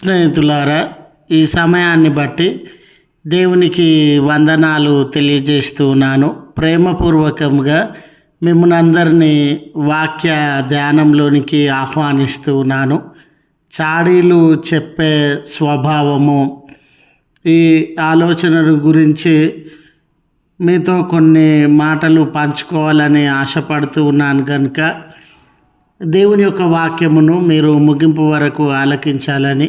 స్నేహితులారా ఈ సమయాన్ని బట్టి దేవునికి వందనాలు తెలియజేస్తూ ఉన్నాను. ప్రేమపూర్వకంగా మిమ్మల్ని అందరినీ వాక్య ధ్యానంలోనికి ఆహ్వానిస్తూ ఉన్నాను. చాడీలు చెప్పే స్వభావము ఈ ఆలోచనల గురించి మీతో కొన్ని మాటలు పంచుకోవాలని ఆశపడుతూ ఉన్నాను కనుక దేవుని యొక్క వాక్యమును మీరు ముగింపు వరకు ఆలకించాలని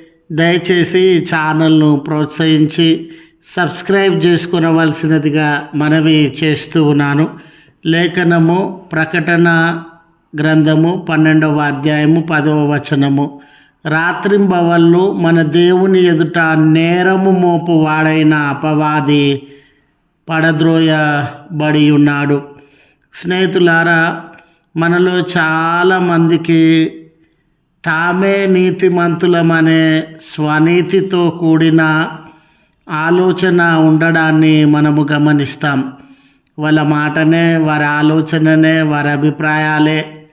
దయచేసి ఛానల్ను ప్రోత్సహించి సబ్స్క్రైబ్ చేసుకునవలసినదిగా మనవి చేస్తూ ఉన్నాను. లేఖనము ప్రకటన గ్రంథము పన్నెండవ అధ్యాయము పదవ వచనము. రాత్రింబవళ్ళు మన దేవుని ఎదుట నేరము మోపు వాడైన అపవాది పడద్రోయబడి ఉన్నాడు. స్నేహితులారా మనలో చాలామందికి తామే నీతిమంతులమనే స్వనీతితో కూడిన ఆలోచన ఉండడాన్ని మనము గమనిస్తాం. వాళ్ళ మాటనే వారి ఆలోచననే వారి అభిప్రాయాలే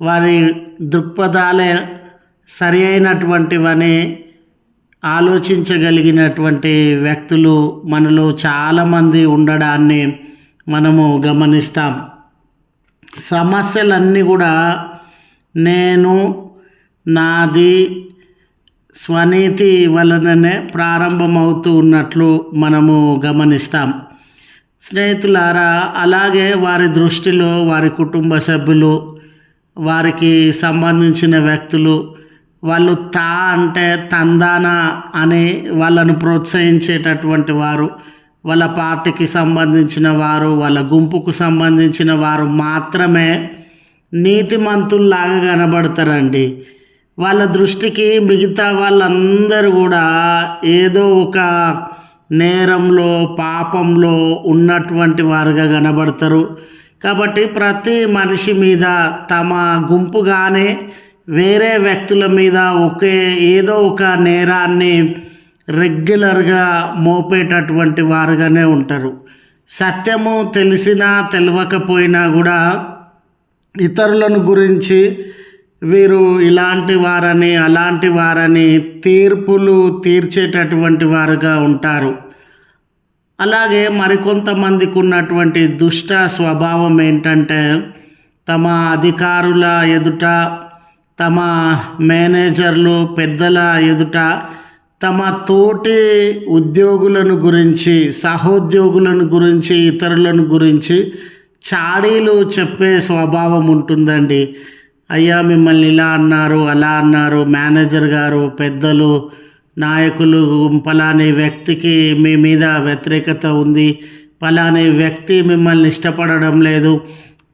వారి దృక్పథాలే సరి అయినటువంటివని ఆలోచించగలిగినటువంటి వ్యక్తులు మనలో చాలామంది ఉండడాన్ని మనము గమనిస్తాం. సమస్యలన్నీ కూడా నేను నాది స్వనీతి వలననే ప్రారంభమవుతూ ఉన్నట్లు మనము గమనిస్తాం. స్నేహితులారా అలాగే వారి దృష్టిలో వారి కుటుంబ సభ్యులు వారికి సంబంధించిన వ్యక్తులు వాళ్ళు తా అంటే తందానా అని వాళ్ళను ప్రోత్సహించేటటువంటి వారు వాళ్ళ పార్టీకి సంబంధించిన వారు వాళ్ళ గుంపుకు సంబంధించిన వారు మాత్రమే నీతిమంతుల్లాగా కనబడతారండి. వాళ్ళ దృష్టికి మిగతా వాళ్ళందరూ కూడా ఏదో ఒక నేరంలో పాపంలో ఉన్నటువంటి వారుగా కనబడతారు. కాబట్టి ప్రతి మనిషి మీద తమ గుంపుగానే వేరే వ్యక్తుల మీద ఒకే ఏదో ఒక నేరాన్ని రెగ్యులర్గా మోపేటటువంటి వారుగానే ఉంటారు. సత్యము తెలిసినా తెలియకపోయినా కూడా ఇతరులను గురించి వీరు ఇలాంటి వారని అలాంటి వారని తీర్పులు తీర్చేటటువంటి వారుగా ఉంటారు. అలాగే మరికొంతమందికి ఉన్నటువంటి దుష్ట స్వభావం ఏంటంటే తమ అధికారుల ఎదుట తమ మేనేజర్లు పెద్దల ఎదుట తమ తోటి ఉద్యోగులను గురించి సహోద్యోగులను గురించి ఇతరులను గురించి చాడీలు చెప్పే స్వభావం ఉంటుందండి. అయ్యా మిమ్మల్ని ఇలా అన్నారు అలా అన్నారు. మేనేజర్ గారు పెద్దలు నాయకులు పలాని వ్యక్తికి మీ మీద వ్యతిరేకత ఉంది. పలాని వ్యక్తి మిమ్మల్ని ఇష్టపడడం లేదు.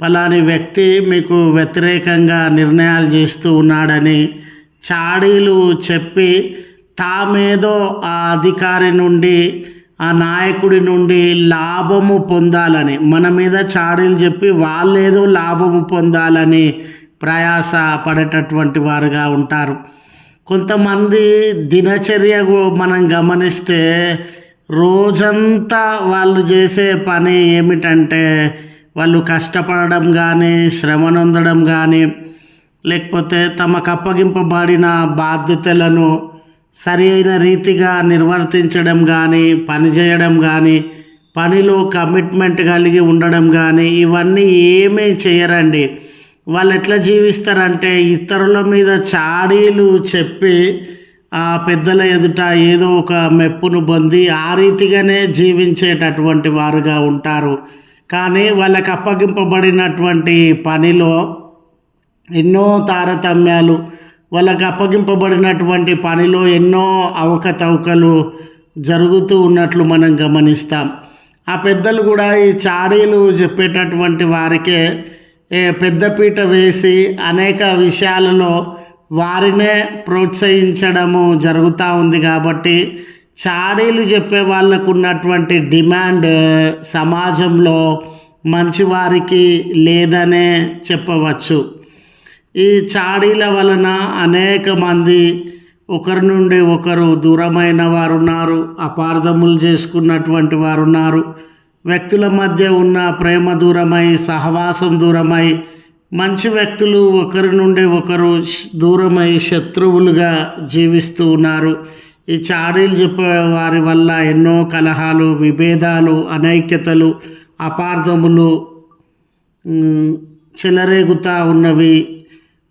పలాని వ్యక్తి మీకు వ్యతిరేకంగా నిర్ణయాలు చేస్తూ ఉన్నాడని చాడీలు చెప్పి తామేదో ఆ అధికారి నుండి ఆ నాయకుడి నుండి లాభము పొందాలని మన మీద చాడీలు చెప్పి వాళ్ళేదో లాభము పొందాలని ప్రయాస పడేటటువంటి వారుగా ఉంటారు. కొంతమంది దినచర్య మనం గమనిస్తే రోజంతా వాళ్ళు చేసే పని ఏమిటంటే వాళ్ళు కష్టపడడం కానీ శ్రమనొందడం కానీ లేకపోతే తమకు అప్పగింపబడిన బాధ్యతలను సరి అయిన రీతిగా నిర్వర్తించడం కానీ పనిచేయడం కానీ పనిలో కమిట్మెంట్ కలిగి ఉండడం కానీ ఇవన్నీ ఏమీ చేయరండి. వాళ్ళు ఎట్లా జీవిస్తారంటే ఇతరుల మీద చాడీలు చెప్పి ఆ పెద్దల ఎదుట ఏదో ఒక మెప్పును పొంది ఆ రీతిగానే జీవించేటటువంటి వారుగా ఉంటారు. కానీ వాళ్ళకి అప్పగింపబడినటువంటి పనిలో ఎన్నో తారతమ్యాలు వాళ్ళకి అప్పగింపబడినటువంటి పనిలో ఎన్నో అవకతవకలు జరుగుతూ ఉన్నట్లు మనం గమనిస్తాం. ఆ పెద్దలు కూడా ఈ చాడీలు చెప్పేటటువంటి వారికే పెద్దపీట వేసి అనేక విషయాలలో వారినే ప్రోత్సహించడము జరుగుతూ ఉంది కాబట్టి చాడీలు చెప్పే వాళ్ళకు ఉన్నటువంటి డిమాండ్ సమాజంలో మంచివారికి లేదనే చెప్పవచ్చు. ఈ చాడీల వలన అనేక మంది ఒకరి నుండి ఒకరు దూరమైన వారు ఉన్నారు అపార్థములు చేసుకున్నటువంటి వారు ఉన్నారు వ్యక్తుల మధ్య ఉన్న ప్రేమ దూరమై సహవాసం దూరమై మంచి వ్యక్తులు ఒకరి నుండి ఒకరు దూరమై శత్రువులుగా జీవిస్తూ ఉన్నారు. ఈ చాడీలు చెప్పే వారి వల్ల ఎన్నో కలహాలు విభేదాలు అనైక్యతలు అపార్థములు చెలరేగుతా ఉన్నవి.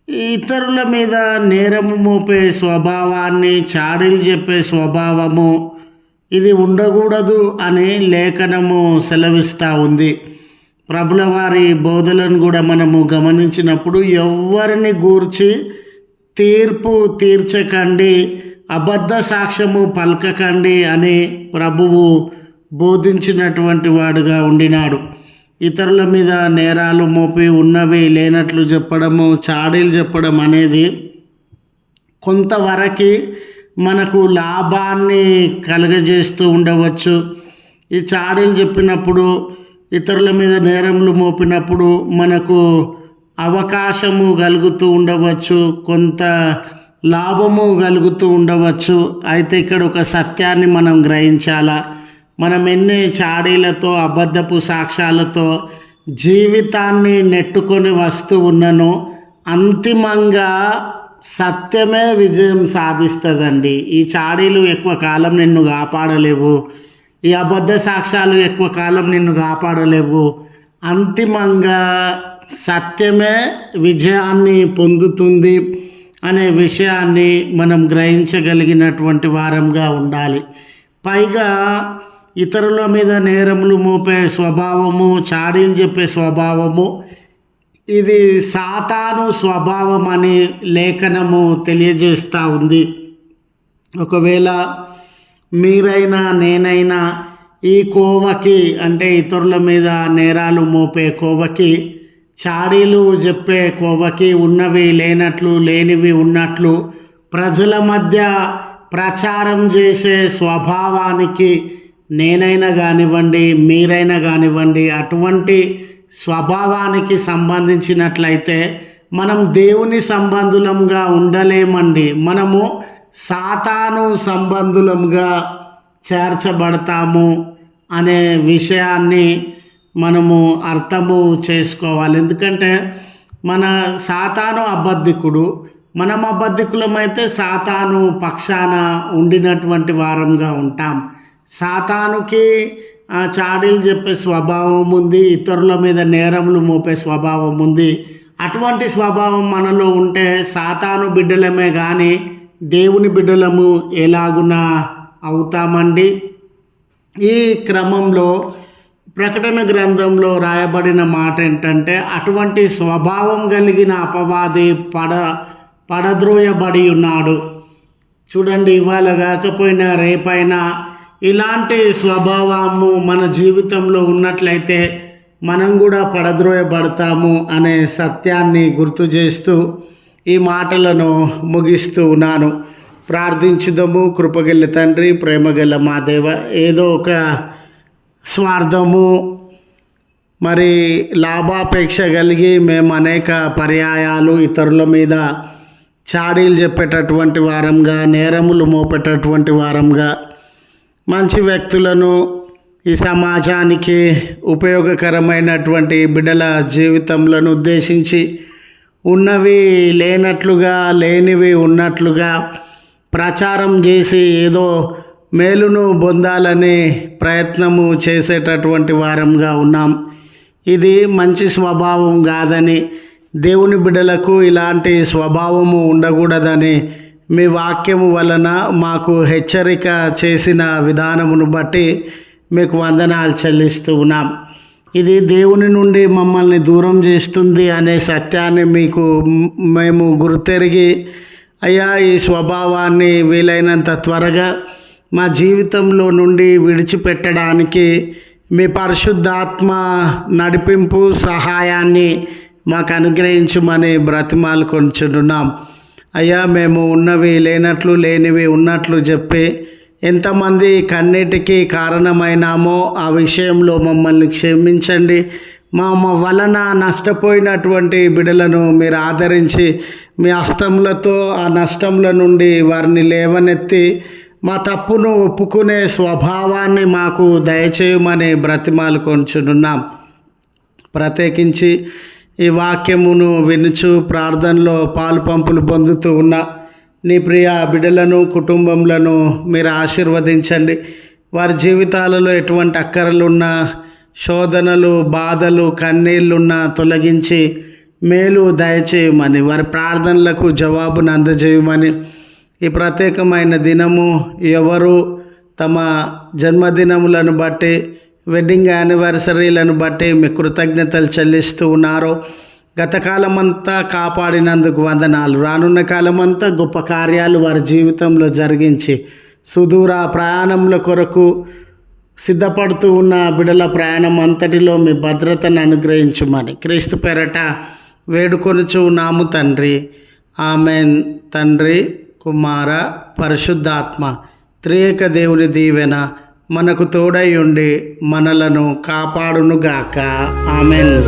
ఇతరుల మీద నేరము మోపే స్వభావాన్ని చాడీలు చెప్పే స్వభావము ఇది ఉండకూడదు అని లేఖనము సెలవిస్తూ ఉంది. ప్రభుల వారి బోధలను కూడా మనము గమనించినప్పుడు ఎవరిని గూర్చి తీర్పు తీర్చకండి అబద్ధ సాక్ష్యము పలకకండి అని ప్రభువు బోధించినటువంటి వాడుగా ఉండినాడు. ఇతరుల మీద నేరాలు మోపి ఉన్నవి లేనట్లు చెప్పడము చాడీలు చెప్పడం అనేది కొంతవరకు మనకు లాభాన్ని కలుగజేస్తూ ఉండవచ్చు. ఈ చాడీలు చెప్పినప్పుడు ఇతరుల మీద నేరములు మోపినప్పుడు మనకు అవకాశము కలుగుతూ ఉండవచ్చు. కొంత లాభము కలుగుతూ ఉండవచ్చు. అయితే ఇక్కడ ఒక సత్యాన్ని మనం గ్రహించాలా? మనం ఎన్ని చాడీలతో అబద్ధపు సాక్ష్యాలతో జీవితాన్ని నెట్టుకొని వస్తూ ఉన్ననో అంతిమంగా సత్యమే విజయం సాధిస్తుందండి. ఈ చాడీలు ఎక్కువ కాలం నిన్ను కాపాడలేవు. ఈ అబద్ధ సాక్ష్యాలు ఎక్కువ కాలం నిన్ను కాపాడలేవు. అంతిమంగా సత్యమే విజయాన్ని పొందుతుంది అనే విషయాన్ని మనం గ్రహించగలిగినటువంటి వారంగా ఉండాలి. పైగా ఇతరుల మీద నేరములు మోపే స్వభావము చాడీలు చెప్పే స్వభావము ఇది సాతాను స్వభావం అని లేఖనము తెలియజేస్తూ ఉంది. ఒకవేళ మీరైనా నేనైనా ఈ కోవకి అంటే ఇతరుల మీద నేరాలు మోపే కోవకి చాడీలు చెప్పే కోవకి ఉన్నవి లేనట్లు లేనివి ఉన్నట్లు ప్రజల మధ్య ప్రచారం చేసే స్వభావానికి నేనైనా కానివ్వండి మీరైనా కానివ్వండి అటువంటి స్వభావానికి సంబంధించినట్లయితే మనం దేవుని సంబంధులంగా ఉండలేమండి. మనము సాతాను సంబంధులంగా చేర్చబడతాము అనే విషయాన్ని మనము అర్థము చేసుకోవాలి. ఎందుకంటే మన సాతాను అబద్ధికుడు మనం అబద్ధికులమైతే సాతాను పక్షాన ఉండినటువంటి వారంగా ఉంటాం. సాతానుకి చాడీలు చెప్పే స్వభావం ఉంది ఇతరుల మీద నేరములు మోపే స్వభావం ఉంది. అటువంటి స్వభావం మనలో ఉంటే సాతాను బిడ్డలమే కానీ దేవుని బిడ్డలము ఎలాగున అవుతామండి? ఈ క్రమంలో ప్రకటన గ్రంథంలో రాయబడిన మాట ఏంటంటే అటువంటి స్వభావం కలిగిన అపవాది పడ పడద్రోయబడి ఉన్నాడు. చూడండి ఇవాళ కాకపోయినా రేపైనా ఇలాంటి స్వభావము మన జీవితంలో ఉన్నట్లయితే మనం కూడా పడద్రోయబడతాము అనే సత్యాన్ని గుర్తు చేస్తూ ఈ మాటలను ముగిస్తూ ఉన్నాను. ప్రార్థించుదము కృపగల తండ్రి ప్రేమగల మా దేవ ఏదో ఒక స్వార్థము మరి లాభాపేక్ష కలిగి మేము అనేక పర్యాయాలు ఇతరుల మీద చాడీలు చెప్పేటటువంటి వారంగా నేరములు మోపేటటువంటి వారంగా మంచి వ్యక్తులను ఈ సమాజానికి ఉపయోగకరమైనటువంటి బిడ్డల జీవితంలను ఉద్దేశించి ఉన్నవి లేనట్లుగా లేనివి ఉన్నట్లుగా ప్రచారం చేసి ఏదో మేలును పొందాలని ప్రయత్నము చేసేటటువంటి వారంగా ఉన్నాం. ఇది మంచి స్వభావం కాదని దేవుని బిడ్డలకు ఇలాంటి స్వభావము ఉండకూడదని మీ వాక్యము వలన మాకు హెచ్చరిక చేసిన విధానమును బట్టి మీకు వందనాలు చెల్లిస్తూ ఉన్నాం. ఇది దేవుని నుండి మమ్మల్ని దూరం చేస్తుంది అనే సత్యాన్ని మీకు మేము గుర్తెరిగి అయ్యా ఈ స్వభావాన్ని వీలైనంత త్వరగా మా జీవితంలో నుండి విడిచిపెట్టడానికి మీ పరిశుద్ధాత్మ నడిపింపు సహాయాన్ని మాకు అనుగ్రహించమని బ్రతిమాలు కొంచున్నాం అయ్యా మేము ఉన్నవి లేనట్లు లేనివి ఉన్నట్లు చెప్పి ఎంతమంది కన్నిటికీ కారణమైనామో ఆ విషయంలో మమ్మల్ని క్షమించండి. మా మా వలన నష్టపోయినటువంటి బిడలను మీరు ఆదరించి మీ అస్తములతో ఆ నష్టముల నుండి వారిని లేవనెత్తి మా తప్పును ఒప్పుకునే స్వభావాన్ని మాకు దయచేయమని బ్రతిమాలు కొంచునున్నాం ప్రత్యేకించి ఈ వాక్యమును వినుచు ప్రార్థనలో పాలు పంపులు పొందుతూ ఉన్న నీ ప్రియ బిడ్డలను కుటుంబంలను మీరు ఆశీర్వదించండి. వారి జీవితాలలో ఎటువంటి అక్కరలున్నా శోధనలు బాధలు కన్నీళ్ళున్నా తొలగించి మేలు దయచేయమని వారి ప్రార్థనలకు జవాబును అందజేయమని ఈ ప్రత్యేకమైన దినము ఎవరు తమ జన్మదినములను బట్టి వెడ్డింగ్ యానివర్సరీలను బట్టి మీ కృతజ్ఞతలు చెల్లిస్తూ ఉన్నారో గత కాలమంతా కాపాడినందుకు వందనాలు. రానున్న కాలమంతా గొప్ప కార్యాలు వారి జీవితంలో జరిగించి సుదూర ప్రయాణముల కొరకు సిద్ధపడుతూ ఉన్న బిడల ప్రయాణం అంతటిలో మీ భద్రతను అనుగ్రహించుమని క్రీస్తు పేరట వేడుకొనుచు ఉన్నాము తండ్రి. ఆమెన్. తండ్రి కుమార పరిశుద్ధాత్మ త్రియేక దేవుని దీవెన మనకు తోడై ఉండి మనలను కాపాడునుగాక. ఆమెన్.